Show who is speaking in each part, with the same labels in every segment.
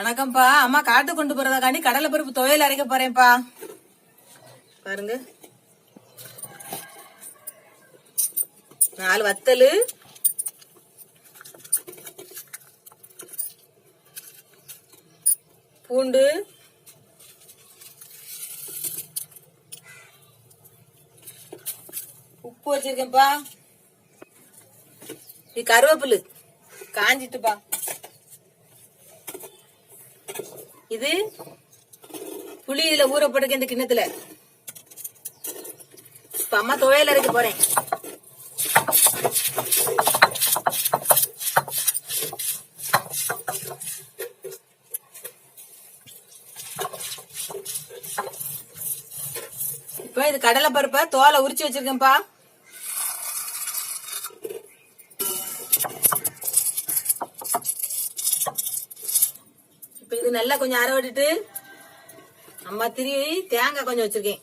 Speaker 1: வணக்கம்ப்பா. அம்மா காட்டு கொண்டு போறதாக்காண்டி கடலை பருப்பு துவையல் அரைக்க போறேன்ப்பா. பாருங்க. நாலு வத்தல். பூண்டு. உப்பு வச்சிருக்கேன்ப்பா. இது கருவேப்பிலு. காஞ்சிட்டுப்பா. இது புளி இதுல ஊற போட்டுக்க இந்த கிண்ணத்துல. இப்ப அம்மா துவையல் அரைக்க போறேன். இப்ப இது கடலை பருப்பை தோலை உரிச்சு வச்சிருக்கேன்ப்பா. இது நல்லா கொஞ்சம் அரை விட்டுட்டு அம்மா திருவி தேங்காய் கொஞ்சம் வச்சிருக்கேன்.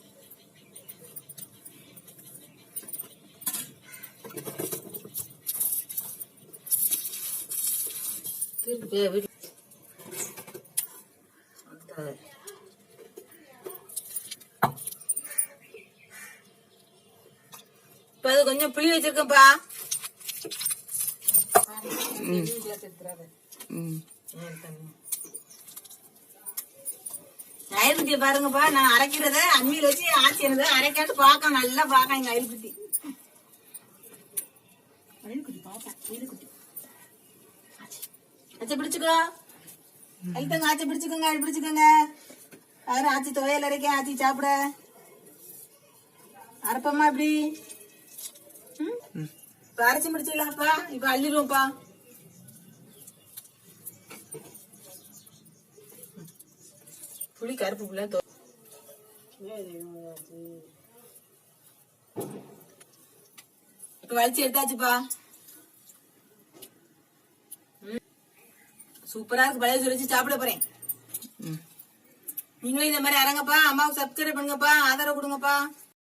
Speaker 1: இப்ப அது கொஞ்சம் புளி வச்சிருக்கேன்ப்பா. அயல்புத்தி பாருங்கப்பா நான் அரைக்கிறத அம்மியில வச்சு ஆச்சினத அரைக்காட்டு பார்க்க நல்லா பார்க்க எங்க அயல்புத்தி அயல்குட்டி பாப்பா அயல்குட்டி. ஆச்சி. பிடிச்சுக்கோ. அழுத்தங்க ஆச்சி பிடிச்சுக்கோங்க அழி பிடிச்சுக்கோங்க. யாரும் ஆச்சி துவையல் அரைக்க ஆச்சி சாப்பிட. அரைப்பம்மா இப்படி? அரைச்சி முடிச்சிடலாம்ப்பா இப்ப அள்ளிடுவோம்ப்பா. புளி கருப்பு புள்ள தோ வலிச்சு எடுத்தாச்சுப்பா. சூப்பரா இருக்கு. பழைய சொல்லி சாப்பிட போறேன். நீங்களும் இந்த மாதிரி அரங்கப்பா. அம்மாவுக்கு சப்ஸ்கிரைப் பண்ணுங்கப்பா. ஆதரவு கொடுங்கப்பா.